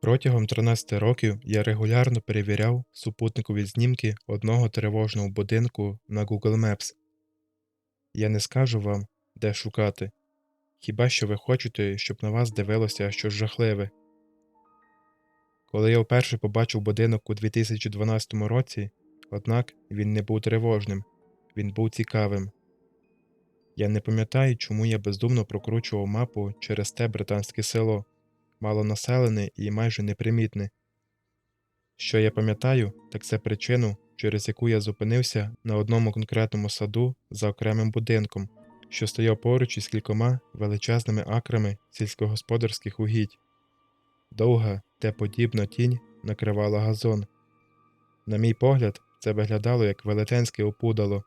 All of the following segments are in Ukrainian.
Протягом 13 років я регулярно перевіряв супутникові знімки одного тривожного будинку на Google Maps. Я не скажу вам, де шукати, хіба що ви хочете, щоб на вас дивилося щось жахливе. Коли я вперше побачив будинок у 2012 році, однак він не був тривожним, він був цікавим. Я не пам'ятаю, чому я бездумно прокручував мапу через те британське село, малонаселене і майже непримітне. Що я пам'ятаю, так це причину, через яку я зупинився на одному конкретному саду за окремим будинком, що стояв поруч із кількома величезними акрами сільськогосподарських угідь. Довга, Т-подібна тінь накривала газон. На мій погляд, це виглядало як велетенське опудало.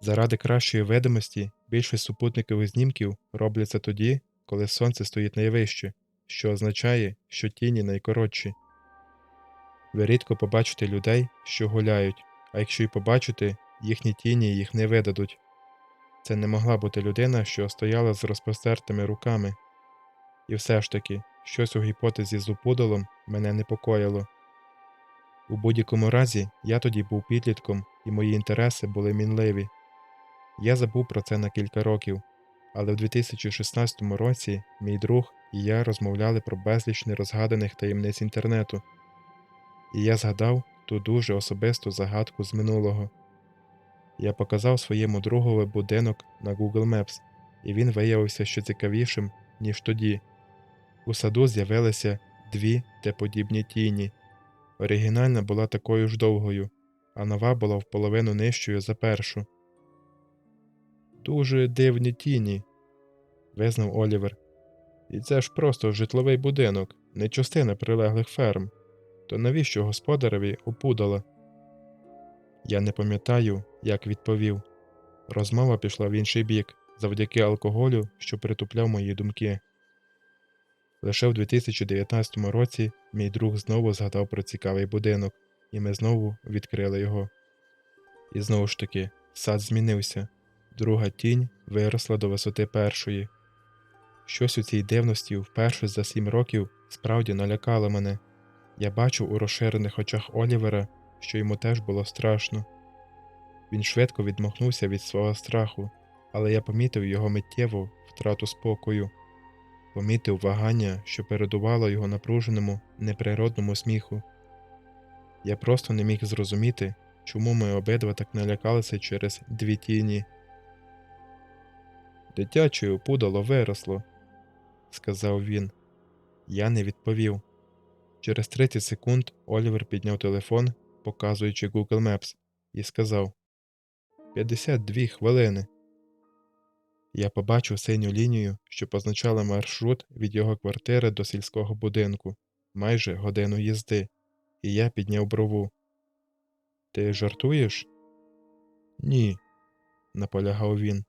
Заради кращої видимості більшість супутникових знімків робляться тоді, коли сонце стоїть найвище, що означає, що тіні найкоротші. Ви рідко побачите людей, що гуляють, а якщо й побачите, їхні тіні їх не видадуть. Це не могла бути людина, що стояла з розпростертими руками. І все ж таки, щось у гіпотезі з опудолом мене непокоїло. У будь-якому разі, я тоді був підлітком, і мої інтереси були мінливі. Я забув про це на кілька років, але в 2016 році мій друг і я розмовляли про безліч нерозгаданих таємниць інтернету, і я згадав ту дуже особисту загадку з минулого. Я показав своєму другові будинок на Google Maps, і він виявився ще цікавішим, ніж тоді. У саду з'явилися дві Т-подібні тіні. Оригінальна була такою ж довгою, а нова була вполовину нижчою за першу. Дуже дивні тіні, визнав Олівер. І це ж просто житловий будинок, не частина прилеглих ферм. То навіщо господареві опудала? Я не пам'ятаю, як відповів. Розмова пішла в інший бік завдяки алкоголю, що притупляв мої думки. Лише в 2019 році мій друг знову згадав про цікавий будинок, і ми знову відкрили його. І знову ж таки, сад змінився. Друга тінь виросла до висоти першої. Щось у цій дивності вперше за сім років справді налякало мене. Я бачив у розширених очах Олівера, що йому теж було страшно. Він швидко відмахнувся від свого страху, але я помітив його миттєву втрату спокою, помітив вагання, що передувало його напруженому, неприродному сміху. Я просто не міг зрозуміти, чому ми обидва так налякалися через дві тіні. Дитяче опудало виросло, сказав він. Я не відповів. Через 30 секунд Олівер підняв телефон, показуючи Google Maps, і сказав 52 хвилини. Я побачив синю лінію, що позначала маршрут від його квартири до сільського будинку майже годину їзди, і я підняв брову. Ти жартуєш? Ні, наполягав він.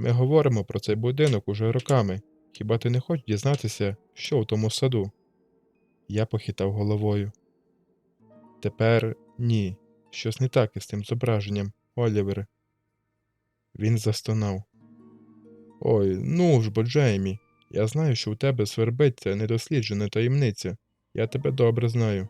Ми говоримо про цей будинок уже роками. Хіба ти не хочеш дізнатися, що в тому саду? Я похитав головою. Тепер ні, щось не так із тим зображенням, Олівер. Він застонав. Ой, ну ж бо, Джеймі, я знаю, що у тебе свербиться недосліджена таємниця. Я тебе добре знаю.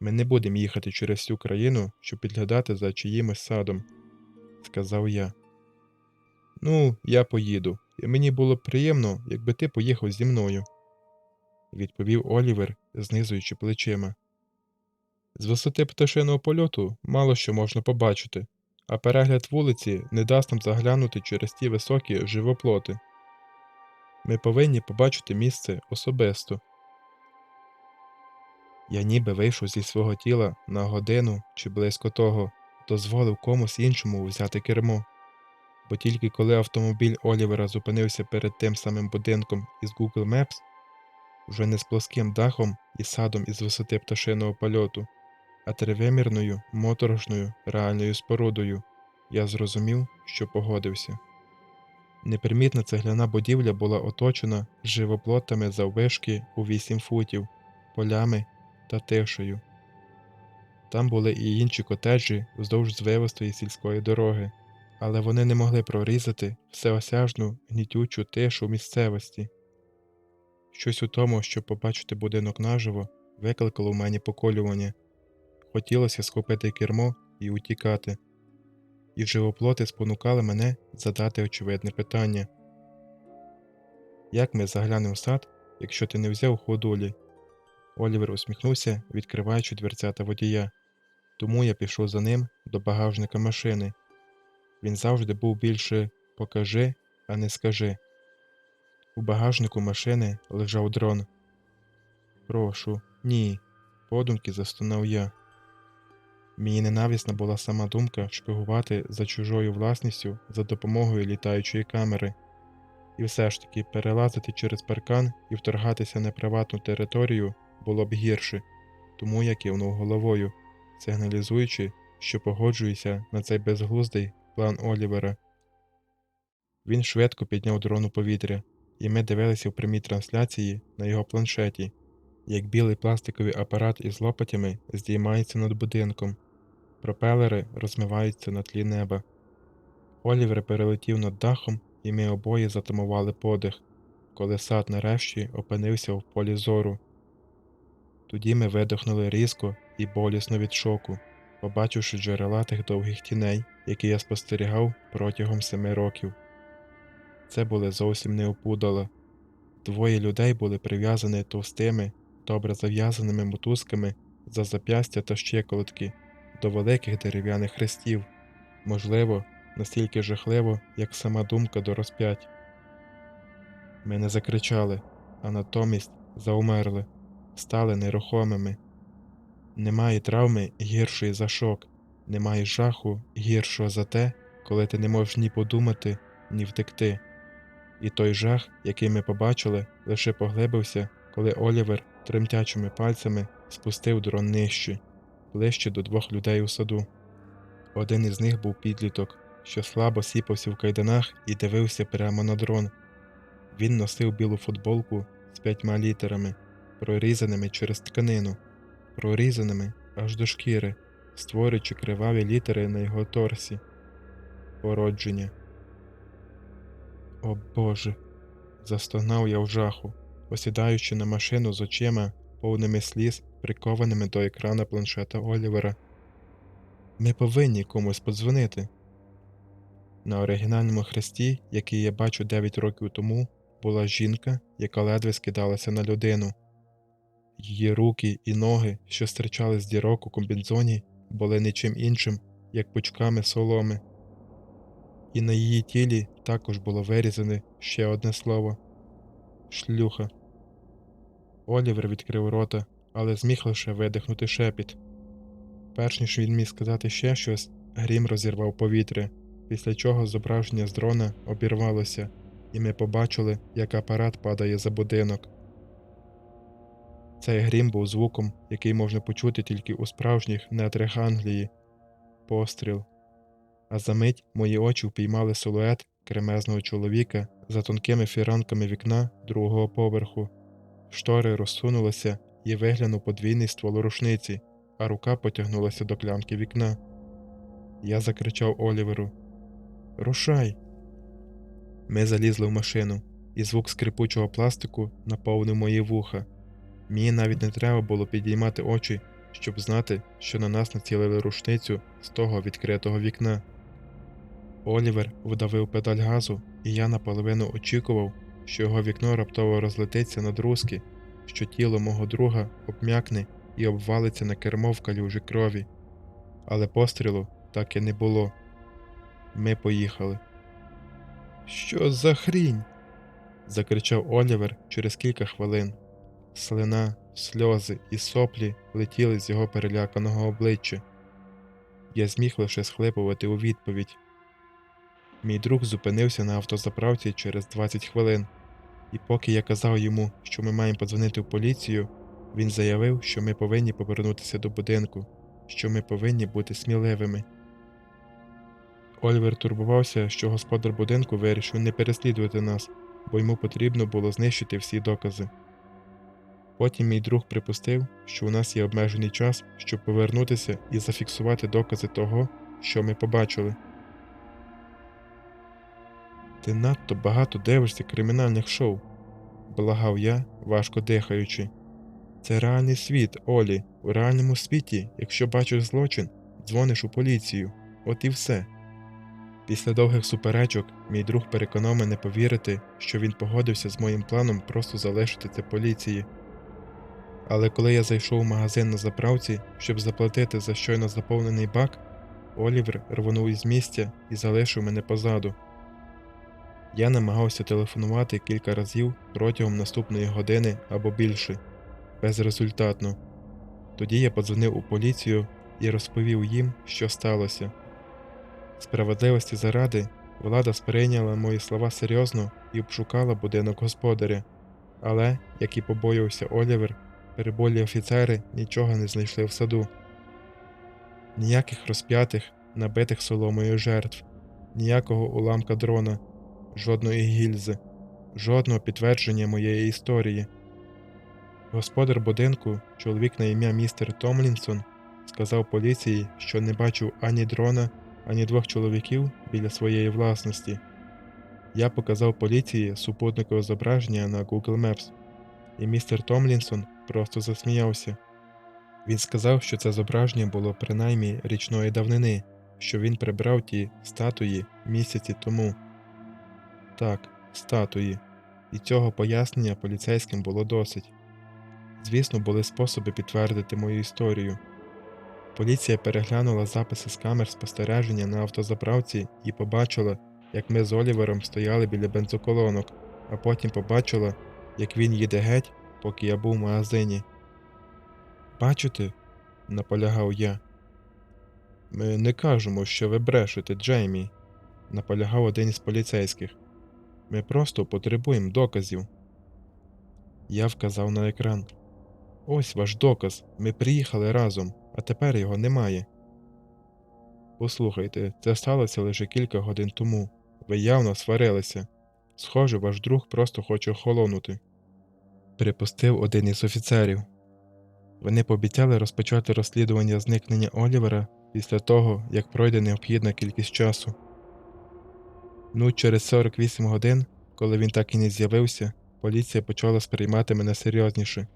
Ми не будемо їхати через всю країну, щоб підглядати за чиїмось садом, сказав я. Ну, я поїду, і мені було б приємно, якби ти поїхав зі мною, відповів Олівер, знизуючи плечима. З висоти пташиного польоту мало що можна побачити, а перегляд вулиці не дасть нам заглянути через ті високі живоплоти. Ми повинні побачити місце особисто. Я ніби вийшов зі свого тіла на годину чи близько того, дозволив комусь іншому взяти кермо бо тільки коли автомобіль Олівера зупинився перед тим самим будинком із Google Maps, вже не з плоским дахом і садом із висоти пташиного польоту, а тривимірною, моторошною, реальною спорудою, я зрозумів, що погодився. Непримітна цегляна будівля була оточена живоплотами заввишки у 8 футів, полями та тишею. Там були і інші котеджі вздовж звивистої сільської дороги, але вони не могли прорізати всеосяжну гнітючу тишу місцевості. Щось у тому, щоб побачити будинок наживо, викликало в мені поколювання. Хотілося схопити кермо і утікати. І живоплоти спонукали мене задати очевидне питання. Як ми заглянемо в сад, якщо ти не взяв ходулі? Олівер усміхнувся, відкриваючи дверцята водія. Тому я пішов за ним до багажника машини. Він завжди був більше покажи, а не скажи. У багажнику машини лежав дрон. Прошу, ні, подумки застонав я. Мені ненависна була сама думка шпигувати за чужою власністю за допомогою літаючої камери. І все ж таки перелазити через паркан і вторгатися на приватну територію було б гірше, тому я кивнув головою, сигналізуючи, що погоджуюся на цей безглуздий план Олівера. Він швидко підняв дрон у повітря, і ми дивилися в прямій трансляції на його планшеті, як білий пластиковий апарат із лопатями здіймається над будинком, пропелери розмиваються на тлі неба. Олівер перелетів над дахом, і ми обоє затамували подих, коли сад нарешті опинився в полі зору. Тоді ми видихнули різко і болісно від шоку, побачивши джерела тих довгих тіней, які я спостерігав протягом семи років. Це були зовсім не опудала. Двоє людей були прив'язані товстими, добре зав'язаними мотузками за зап'ястя та щиколотки до великих дерев'яних хрестів, можливо, настільки жахливо, як сама думка до розп'ять. Ми не закричали, а натомість заумерли, стали нерухомими. Немає травми гіршої за шок, немає жаху гіршого за те, коли ти не можеш ні подумати, ні втекти. І той жах, який ми побачили, лише поглибився, коли Олівер тремтячими пальцями спустив дрон нижче, ближче до двох людей у саду. Один із них був підліток, що слабо сіпався в кайданах і дивився прямо на дрон. Він носив білу футболку з п'ятьма літерами, прорізаними через тканину, прорізаними аж до шкіри, створюючи криваві літери на його торсі. Породження. О Боже. застогнав я в жаху, осідаючи на машину з очима, повними сліз, прикованими до екрана планшета Олівера. Ми повинні комусь подзвонити. На оригінальному хресті, який я бачу 9 років тому, була жінка, яка ледве скидалася на людину. Її руки і ноги, що стирчали з дірок у комбінзоні, були нічим іншим, як пучками соломи. І на її тілі також було вирізане ще одне слово шлюха. Олівер відкрив рота, але зміг лише видихнути шепіт. Перш ніж він міг сказати ще щось, грім розірвав повітря, після чого зображення з дрона обірвалося, і ми побачили, як апарат падає за будинок. Цей грім був звуком, який можна почути тільки у справжніх нетрах Англії постріл. А за мить мої очі впіймали силует кремезного чоловіка за тонкими фіранками вікна другого поверху. Штори розсунулися і виглянув подвійний ствол рушниці, а рука потягнулася до клямки вікна. Я закричав Оліверу Рушай. Ми залізли в машину, і звук скрипучого пластику наповнив мої вуха. Мені навіть не треба було підіймати очі, щоб знати, що на нас націлили рушницю з того відкритого вікна. Олівер вдавив педаль газу, і я наполовину очікував, що його вікно раптово розлетиться на друзки, що тіло мого друга обм'якне і обвалиться на кермо в калюжі крові. Але пострілу так і не було. Ми поїхали. Що за хрінь? закричав Олівер через кілька хвилин. Слина, сльози і соплі летіли з його переляканого обличчя. Я зміг лише схлипувати у відповідь. Мій друг зупинився на автозаправці через 20 хвилин, і поки я казав йому, що ми маємо подзвонити в поліцію, він заявив, що ми повинні повернутися до будинку, що ми повинні бути сміливими. Ольвер турбувався, що господар будинку вирішив не переслідувати нас, бо йому потрібно було знищити всі докази. Потім мій друг припустив, що у нас є обмежений час, щоб повернутися і зафіксувати докази того, що ми побачили. Ти надто багато дивишся кримінальних шоу, благав я, важко дихаючи. Це реальний світ, Олі. У реальному світі, якщо бачиш злочин, дзвониш у поліцію. От і все. Після довгих суперечок мій друг переконав мене повірити, що він погодився з моїм планом просто залишити це поліції. Але коли я зайшов у магазин на заправці, щоб заплатити за щойно заповнений бак, Олівер рвонув із місця і залишив мене позаду. Я намагався телефонувати кілька разів протягом наступної години або більше, безрезультатно. Тоді я подзвонив у поліцію і розповів їм, що сталося. Справедливості заради, влада сприйняла мої слова серйозно і обшукала будинок господаря, але, як і побоювався Олівер, переболі офіцери нічого не знайшли в саду. Ніяких розп'ятих, набитих соломою жертв, ніякого уламка дрона, жодної гільзи, жодного підтвердження моєї історії. Господар будинку, чоловік на ім'я містер Томлінсон, сказав поліції, що не бачив ані дрона, ані двох чоловіків біля своєї власності. Я показав поліції супутникове зображення на Google Maps, і містер Томлінсон просто засміявся. Він сказав, що це зображення було принаймні річної давнини, що він прибрав ті статуї місяці тому. Так, статуї, і цього пояснення поліцейським було досить. Звісно, були способи підтвердити мою історію. Поліція переглянула записи з камер спостереження на автозаправці і побачила, як ми з Олівером стояли біля бензоколонок, а потім побачила, як він їде геть, поки я був в магазині. Бачите? наполягав я. Ми не кажемо, що ви брешете, Джеймі, наполягав один із поліцейських. Ми просто потребуємо доказів. Я вказав на екран. Ось ваш доказ. Ми приїхали разом, а тепер його немає. Послухайте, це сталося лише кілька годин тому. Ви явно сварилися. Схоже, ваш друг просто хоче охолонути. Припустив один із офіцерів. Вони пообіцяли розпочати розслідування зникнення Олівера після того, як пройде необхідна кількість часу. Ну, через 48 годин, коли він так і не з'явився, поліція почала сприймати мене серйозніше.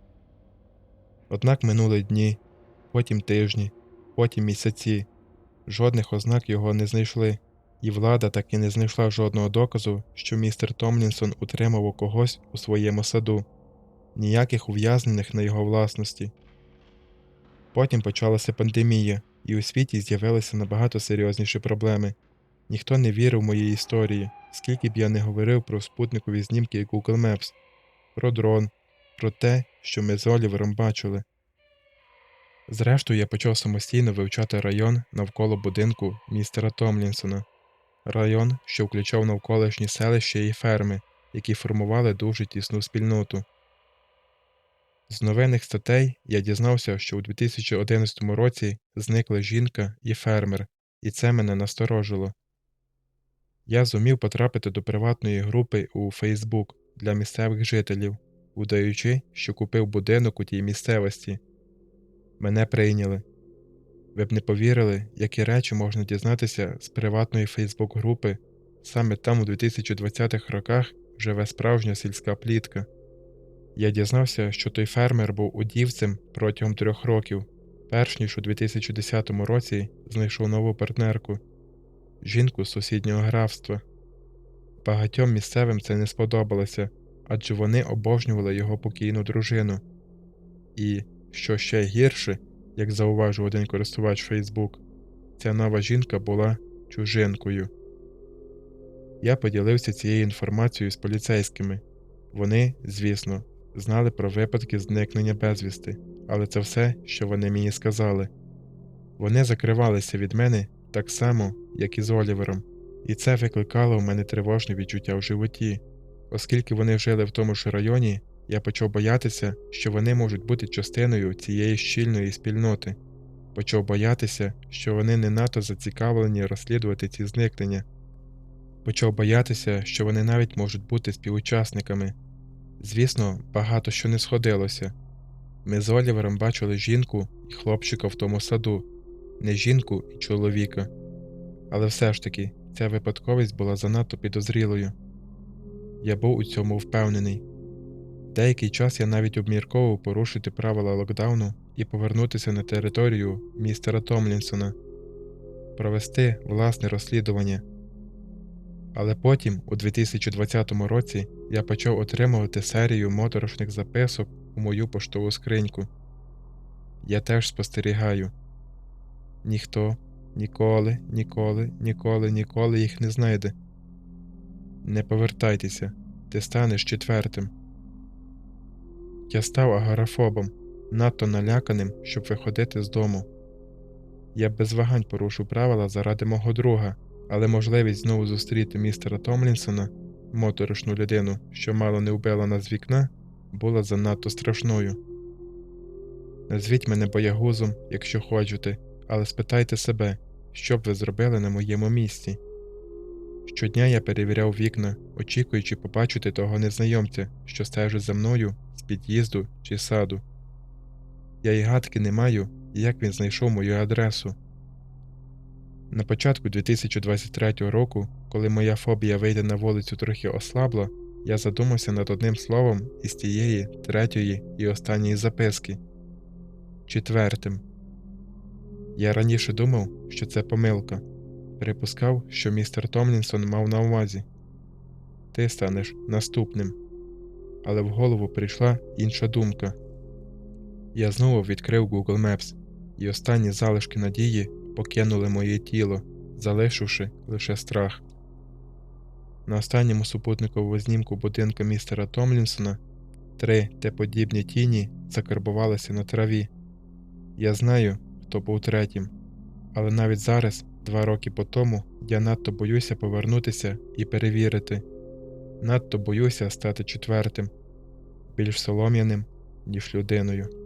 Однак минули дні, потім тижні, потім місяці, жодних ознак його не знайшли, і влада так і не знайшла жодного доказу, що містер Томлінсон утримував когось у своєму саду, ніяких ув'язнених на його власності. Потім почалася пандемія, і у світі з'явилися набагато серйозніші проблеми. Ніхто не вірив моїй історії, скільки б я не говорив про спутникові знімки Google Maps, про дрон, про те, що ми з Олівером бачили. Зрештою, я почав самостійно вивчати район навколо будинку містера Томлінсона, район, що включав навколишні селища і ферми, які формували дуже тісну спільноту. З новинних статей я дізнався, що у 2011 році зникла жінка і фермер, і це мене насторожило. Я зумів потрапити до приватної групи у Facebook для місцевих жителів, удаючи, що купив будинок у тій місцевості. Мене прийняли. Ви б не повірили, які речі можна дізнатися з приватної Facebook групи. Саме там у 2020-х роках живе справжня сільська плітка. Я дізнався, що той фермер був удівцем протягом трьох років, перш ніж у 2010 році знайшов нову партнерку жінку з сусіднього графства. Багатьом місцевим це не сподобалося, адже вони обожнювали його покійну дружину. І, що ще гірше, як зауважив один користувач Фейсбук, ця нова жінка була чужинкою. Я поділився цією інформацією з поліцейськими. Вони, звісно, знали про випадки зникнення безвісти, але це все, що вони мені сказали. Вони закривалися від мене так само, як і з Олівером, і це викликало в мене тривожне відчуття в животі, оскільки вони жили в тому ж районі, я почав боятися, що вони можуть бути частиною цієї щільної спільноти, почав боятися, що вони не надто зацікавлені розслідувати ці зникнення, почав боятися, що вони навіть можуть бути співучасниками. Звісно, багато що не сходилося. Ми з Олівером бачили жінку і хлопчика в тому саду, не жінку і чоловіка. Але все ж таки, ця випадковість була занадто підозрілою. Я був у цьому впевнений. Деякий час я навіть обмірковував порушити правила локдауну і повернутися на територію містера Томлінсона, провести власне розслідування. Але потім, у 2020 році, я почав отримувати серію моторошних записок у мою поштову скриньку. Я теж спостерігаю. Ніхто ніколи, ніколи, ніколи, ніколи їх не знайде. Не повертайтеся, ти станеш четвертим. Я став агорафобом, надто наляканим, щоб виходити з дому. Я без вагань порушу правила заради мого друга, але можливість знову зустріти містера Томлінсона, моторошну людину, що мало не вбила нас вікна, була занадто страшною. Назвіть мене боягузом, якщо хочете, але спитайте себе, що б ви зробили на моєму місці. Щодня я перевіряв вікна, очікуючи побачити того незнайомця, що стежить за мною з під'їзду чи саду. Я й гадки не маю, як він знайшов мою адресу. На початку 2023 року, коли моя фобія вийде на вулицю трохи ослабла, я задумався над одним словом із тієї, третьої і останньої записки четвертим. Я раніше думав, що це помилка. Припускав, що містер Томлінсон мав на увазі ти станеш наступним. Але в голову прийшла інша думка. Я знову відкрив Google Maps, і останні залишки надії покинули моє тіло, залишивши лише страх. На останньому супутниковому знімку будинку містера Томлінсона три Т-подібні тіні закарбувалися на траві. Я знаю, хто був третім, але навіть зараз, два роки по тому, я надто боюся повернутися і перевірити. Надто боюся стати четвертим, більш солом'яним, ніж людиною.